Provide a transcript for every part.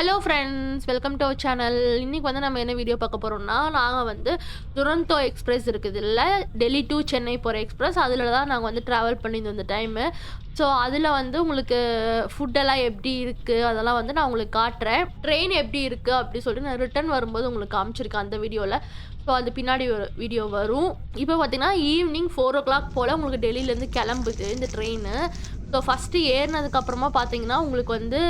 Hello friends welcome to our channel இன்றைக்கி வந்து நம்ம என்ன வீடியோ பார்க்க போகிறோம்னா நாங்கள் வந்து துரந்தோ எக்ஸ்பிரஸ் இருக்குது. இல்லை டெல்லி டு சென்னை போகிற எக்ஸ்பிரஸ் அதில் தான் நாங்கள் வந்து ட்ராவல் பண்ணியிருந்தோம் இந்த டைமு ஸோ அதில் வந்து உங்களுக்கு ஃபுட்டெல்லாம் எப்படி இருக்குது அதெல்லாம் வந்து நான் உங்களுக்கு காட்டுறேன். ட்ரெயின் எப்படி இருக்குது அப்படி சொல்லிட்டு நான் ரிட்டர்ன் வரும்போது உங்களுக்கு காமிச்சிருக்கேன் அந்த வீடியோவில் ஸோ அது பின்னாடி ஒரு வீடியோ வரும். இப்போ பார்த்தீங்கன்னா ஈவினிங் ஃபோர் ஓ கிளாக் போல் உங்களுக்கு டெல்லியிலேருந்து கிளம்புது இந்த ட்ரெயின் ஸோ ஃபஸ்ட்டு ஏறினதுக்கப்புறமா பார்த்தீங்கன்னா உங்களுக்கு வந்து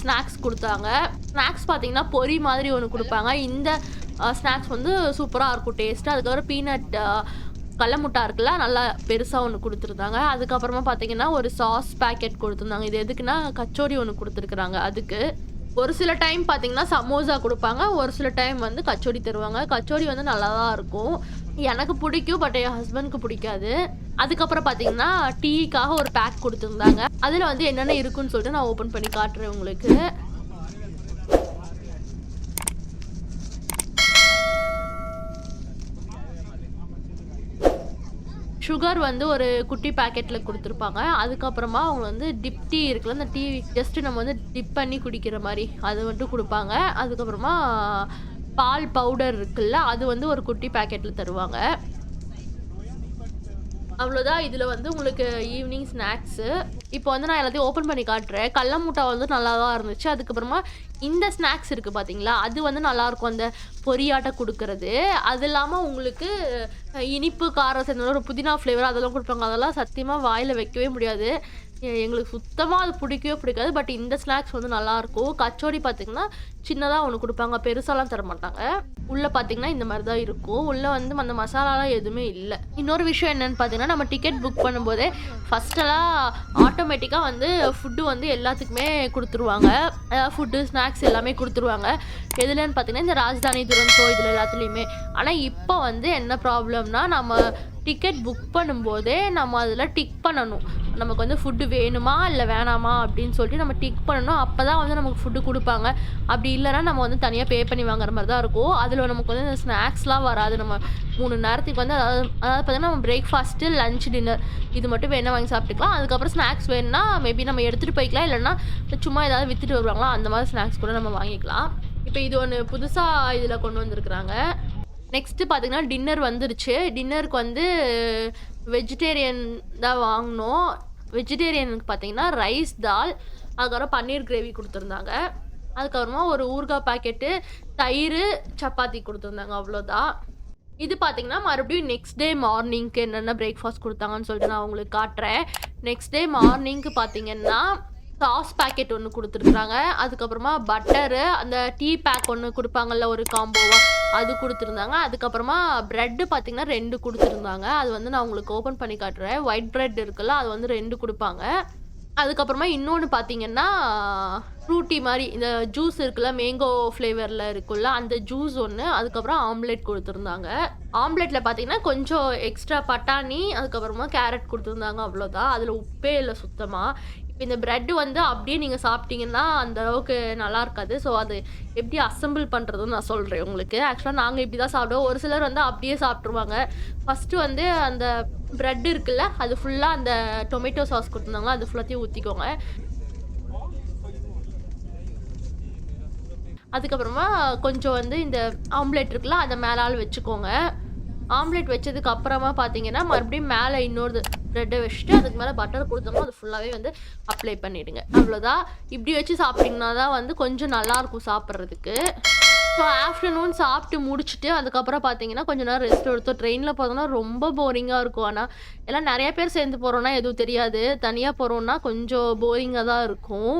ஸ்நாக்ஸ் கொடுத்தாங்க. ஸ்நாக்ஸ் பார்த்தீங்கன்னா பொரி மாதிரி ஒன்று கொடுப்பாங்க. இந்த ஸ்நாக்ஸ் வந்து சூப்பராக இருக்கும் டேஸ்ட்டு அதுக்கப்புறம் பீனட் கடல இருக்குல்ல நல்லா பெருசாக ஒன்று கொடுத்துருந்தாங்க. அதுக்கப்புறமா பார்த்தீங்கன்னா ஒரு சாஸ் பேக்கெட் கொடுத்துருந்தாங்க. இது எதுக்குன்னா கச்சோரி ஒன்று கொடுத்துருக்குறாங்க அதுக்கு. ஒரு சில டைம் பார்த்தீங்கன்னா சமோசா கொடுப்பாங்க ஒரு சில டைம் வந்து கச்சோடி தருவாங்க. கச்சோடி வந்து நல்லா தான் இருக்கும். எனக்கு பிடிக்கும் பட் என் ஹஸ்பண்ட்க்கு பிடிக்காது. அதுக்கப்புறம் பார்த்தீங்கன்னா டீக்காக ஒரு பேக் கொடுத்துருந்தாங்க. அதில் வந்து என்னென்ன இருக்குன்னு சொல்லிட்டு நான் ஓப்பன் பண்ணி காட்டுறேன் உங்களுக்கு. சுகர் வந்து ஒரு குட்டி பேக்கெட்டில் கொடுத்துருப்பாங்க. அதுக்கப்புறமா அவங்க வந்து டிப் டீ இருக்குல்ல அந்த டீ ஜஸ்ட்டு நம்ம வந்து டிப் பண்ணி குடிக்கிற மாதிரி அது மட்டும் கொடுப்பாங்க. அதுக்கப்புறமா பால் பவுடர் இருக்குல்ல அது வந்து ஒரு குட்டி பேக்கெட்டில் தருவாங்க. அவ்வளோதான் இதில் வந்து உங்களுக்கு ஈவினிங் ஸ்நாக்ஸு இப்போ வந்து நான் எல்லாத்தையும் ஓப்பன் பண்ணி காட்டுறேன். கடல மூட்டை வந்து நல்லா தான் இருந்துச்சு. அதுக்கப்புறமா இந்த ஸ்நாக்ஸ் இருக்குது பார்த்தீங்களா அது வந்து நல்லாயிருக்கும் அந்த பொரியாட்டை கொடுக்கறது. அது இல்லாமல் உங்களுக்கு இனிப்பு காரம் சேர்ந்த ஒரு புதினா ஃப்ளேவர் அதெல்லாம் கொடுப்பாங்க. அதெல்லாம் சத்தியமாக வாயில் வைக்கவே முடியாது. எங்களுக்கு சுத்தமாக அது பிடிக்கவே பிடிக்காது. பட் இந்த ஸ்நாக்ஸ் வந்து நல்லாயிருக்கும் கச்சோடி பார்த்தீங்கன்னா சின்னதாக ஒன்று கொடுப்பாங்க. பெருசாலாம் தர மாட்டாங்க. உள்ளே பார்த்தீங்கன்னா இந்த மாதிரி தான் இருக்கும். உள்ளே வந்து அந்த மசாலாலாம் எதுவுமே இல்லை. இன்னொரு விஷயம் என்னென்னு பார்த்தீங்கன்னா நம்ம டிக்கெட் புக் பண்ணும்போதே ஃபஸ்ட்டெல்லாம் ஆட்டோமேட்டிக்காக வந்து ஃபுட்டு வந்து எல்லாத்துக்குமே கொடுத்துருவாங்க. ஃபுட்டு ஸ்நாக்ஸ் எல்லாமே கொடுத்துருவாங்க. எதுலன்னு பார்த்தீங்கன்னா இந்த ராஜதானி துரந்தோ இதில் எல்லாத்துலேயுமே. ஆனால் இப்போ வந்து என்ன ப்ராப்ளம் ப்ராப்ளம்னா நம்ம டிக்கெட் புக் பண்ணும்போதே நம்ம அதில் டிக் பண்ணணும். நமக்கு வந்து ஃபுட்டு வேணுமா இல்லை வேணாமா அப்படின்னு சொல்லிட்டு நம்ம டிக் பண்ணணும். அப்போ தான் வந்து நமக்கு ஃபுட்டு கொடுப்பாங்க. அப்படி இல்லைன்னா நம்ம வந்து தனியாக பே பண்ணி வாங்குற மாதிரி தான் இருக்கும். அதில் நமக்கு வந்து இந்த ஸ்நாக்ஸ்லாம் வராது. நம்ம மூணு நேரத்துக்கு வந்து அதாவது அதாவது பார்த்தீங்கன்னா நம்ம பிரேக்ஃபாஸ்ட்டு லஞ்ச் டின்னர் இது மட்டும் வேணால் வாங்கி சாப்பிட்டுக்கலாம். அதுக்கப்புறம் ஸ்நாக்ஸ் வேணும்னா மேபி நம்ம எடுத்துகிட்டு போய்க்கலாம். இல்லைன்னா சும்மா ஏதாவது விற்றுட்டு வருவாங்களா? அந்த மாதிரி ஸ்நாக்ஸ் கூட நம்ம வாங்கிக்கலாம். இப்போ இது ஒன்று புதுசாக இதில் கொண்டு வந்திருக்கிறாங்க. நெக்ஸ்ட்டு பார்த்தீங்கன்னா டின்னர் வந்துருச்சு. டின்னருக்கு வந்து வெஜிடேரியன் தான் வாங்கினோம். வெஜிடேரியனுக்கு பார்த்தீங்கன்னா ரைஸ் தால் அதுக்கப்புறம் பன்னீர் கிரேவி கொடுத்துருந்தாங்க. அதுக்கப்புறமா ஒரு ஊறுகாய் பாக்கெட்டு தயிர் சப்பாத்தி கொடுத்துருந்தாங்க. அவ்வளோதான் இது பார்த்தீங்கன்னா மறுபடியும் நெக்ஸ்ட் டே மார்னிங்க்கு என்னென்ன பிரேக்ஃபாஸ்ட் கொடுத்தாங்கன்னு சொல்லிட்டு நான் உங்களுக்கு காட்டுறேன். நெக்ஸ்ட் டே மார்னிங்க்கு பார்த்தீங்கன்னா சாஸ் பேக்கெட் ஒன்று கொடுத்துருக்குறாங்க. அதுக்கப்புறமா பட்டரு அந்த டீ பேக் ஒன்று கொடுப்பாங்கல்ல ஒரு காம்போவாக அது கொடுத்துருந்தாங்க. அதுக்கப்புறமா ப்ரெட்டு பார்த்தீங்கன்னா ரெண்டு கொடுத்துருந்தாங்க. அது வந்து நான் உங்களுக்கு ஓப்பன் பண்ணி காட்டுறேன். ஒயிட் ப்ரெட் இருக்குல்ல அது வந்து ரெண்டு கொடுப்பாங்க. அதுக்கப்புறமா இன்னொன்று பார்த்தீங்கன்னா ஃப்ரூட்டி மாதிரி இந்த ஜூஸ் இருக்குல்ல மேங்கோ ஃப்ளேவரில் இருக்குல்ல அந்த ஜூஸ் ஒன்று அதுக்கப்புறம் ஆம்லெட் கொடுத்துருந்தாங்க. ஆம்லெட்டில் பார்த்தீங்கன்னா கொஞ்சம் எக்ஸ்ட்ரா பட்டாணி அதுக்கப்புறமா கேரட் கொடுத்துருந்தாங்க அவ்வளோதான் அதில் உப்பே இல்லை சுத்தமாக இந்த ப்ரெட் வந்து அப்படியே நீங்கள் சாப்பிட்டீங்கன்னா அந்த அளவுக்கு நல்லா இருக்காது. ஸோ அது எப்படி அசம்பிள் பண்ணுறதுன்னு நான் சொல்கிறேன் உங்களுக்கு. ஆக்சுவலாக நாங்கள் இப்படி தான் சாப்பிடுவோம். ஒரு சிலர் வந்து அப்படியே சாப்பிட்ருவாங்க ஃபஸ்ட்டு வந்து அந்த ப்ரெட் இருக்குல்ல அது ஃபுல்லாக அந்த டொமேட்டோ சாஸ் கொடுத்துருந்தாங்க அது ஃபுல்லாத்தையும் ஊற்றிக்கோங்க அதுக்கப்புறமா கொஞ்சம் வந்து இந்த ஆம்லேட் இருக்குல்ல அதை மேலால் வச்சுக்கோங்க. ஆம்லெட் வச்சதுக்கு அப்புறமா பார்த்தீங்கன்னா மறுபடியும் மேலே இன்னொரு ப்ரெட்டை வச்சுட்டு அதுக்கு மேலே பட்டர் கொடுத்தோம்னா அது ஃபுல்லாகவே வந்து அப்ளை பண்ணிவிடுங்க அவ்வளோதான் இப்படி வச்சு சாப்பிட்டிங்கன்னா தான் வந்து கொஞ்சம் நல்லாயிருக்கும் சாப்பிட்றதுக்கு. ஸோ ஆஃப்டர்நூன் சாப்பிட்டு முடிச்சுட்டு அதுக்கப்புறம் பார்த்தீங்கன்னா கொஞ்ச நேரம் ரெஸ்ட் எடுத்தோம். ட்ரெயினில் போதோம்னா ரொம்ப போரிங்காக இருக்கும். ஆனால் எல்லாம் நிறைய பேர் சேர்ந்து போகிறோன்னா எதுவும் தெரியாது. தனியாக போகிறோன்னா கொஞ்சம் போரிங்காக தான் இருக்கும்.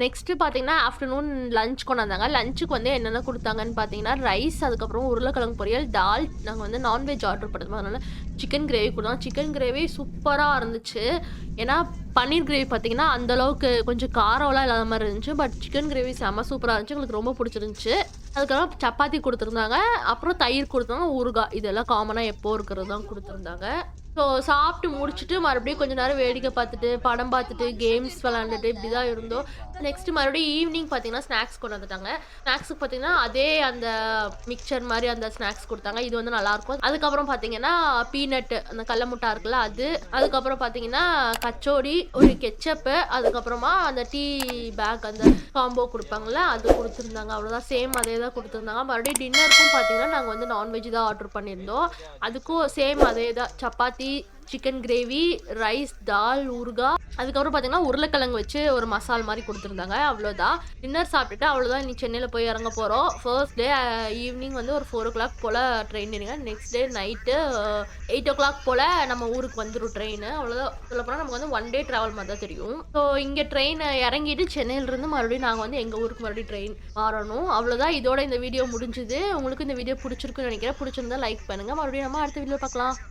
நெக்ஸ்ட்டு பார்த்தீங்கன்னா ஆஃப்டர்நூன் லஞ்ச் கொண்டு வந்தாங்க லஞ்சுக்கு வந்து என்னென்ன கொடுத்தாங்கன்னு பார்த்தீங்கன்னா ரைஸ் அதுக்கப்புறம் உருளைக்கிழங்கு பொரியல் தால் நாங்கள் வந்து நான்வெஜ் ஆர்டர் பண்ணோம் அதனால் சிக்கன் கிரேவி கொடுத்தோம். சிக்கன் கிரேவி சூப்பராக இருந்துச்சு. ஏன்னா பன்னீர் கிரேவி பார்த்தீங்கன்னா அந்தளவுக்கு கொஞ்சம் காரம்லாம் இல்லாத மாதிரி இருந்துச்சு. பட் சிக்கன் கிரேவி செம்ம சூப்பராக இருந்துச்சு. எங்களுக்கு ரொம்ப பிடிச்சிருந்துச்சு. அதுக்கப்புறம் சப்பாத்தி கொடுத்துருந்தாங்க. அப்புறம் தயிர் கொடுத்தாங்க ஊறுகாய். இதெல்லாம் காமனாக எப்போ இருக்கிறது தான் கொடுத்துருந்தாங்க. ஸோ சாப்பிட்டு முடிச்சுட்டு மறுபடியும் கொஞ்ச நேரம் வேடிக்கை பார்த்துட்டு படம் பார்த்துட்டு கேம்ஸ் விளாண்டுட்டு இப்படி தான் இருந்தோம். நெக்ஸ்ட் மறுபடியும் ஈவினிங் பார்த்தீங்கன்னா ஸ்நாக்ஸ் கொண்டு வந்துட்டாங்க. ஸ்நாக்ஸுக்கு பார்த்தீங்கன்னா அதே அந்த மிக்சர் மாதிரி அந்த ஸ்நாக்ஸ் கொடுத்தாங்க. இது வந்து நல்லாயிருக்கும். அதுக்கப்புறம் பார்த்தீங்கன்னா பீனட்டு அந்த கடல முட்டா இருக்குல்ல அது. அதுக்கப்புறம் பார்த்தீங்கன்னா கச்சோடி ஒரு கெச்சப்பு அதுக்கப்புறமா அந்த டீ பேக் அந்த காம்போ கொடுப்பாங்கல்ல அது கொடுத்துருந்தாங்க. அவ்வளோதான் சேம் அதே தான் கொடுத்துருந்தாங்க. மறுபடியும் டின்னருக்கும் பார்த்தீங்கன்னா நாங்கள் வந்து நான்வெஜ் தான் ஆர்டர் பண்ணியிருந்தோம். அதுக்கும் சேம் அதே தான் சப்பாத்தி சிக்கன் கிரேவி ரைஸ் தால் ஊறுகாய். அதுக்கப்புறம் பார்த்தீங்கன்னா உருளைக்கிழங்கு வச்சு ஒரு மசால் மாதிரி கொடுத்துருந்தாங்க. அவ்வளோதான் டின்னர் சாப்பிட்டுட்டு அவ்வளோதான் நீ சென்னையில் போய் இறங்க போகிறோம் ஃபர்ஸ்ட் டே ஈவினிங் வந்து ஒரு ஃபோர் ஓ கிளாக் போல் ட்ரெயின் இருங்க next day night eight o'clock போல் நம்ம ஊருக்கு வந்துடும் ட்ரெயின் அவ்வளோதான் சொல்லப்போனால் நமக்கு வந்து ஒன் டே ட்ராவல் மாதிரி தான் தெரியும். ஸோ இங்கே ட்ரெயின் இறங்கிட்டு சென்னையிலேருந்து மறுபடியும் நாங்கள் வந்து எங்கள் ஊருக்கு மறுபடியும் ட்ரெயின் மாறணும். அவ்வளோதான் இதோட இந்த வீடியோ முடிஞ்சுது. உங்களுக்கு இந்த வீடியோ பிடிச்சிருக்குன்னு நினைக்கிறேன். பிடிச்சிருந்தா லைக் பண்ணுங்கள் மறுபடியும் நம்ம அடுத்த வீடியோ பார்க்கலாம்.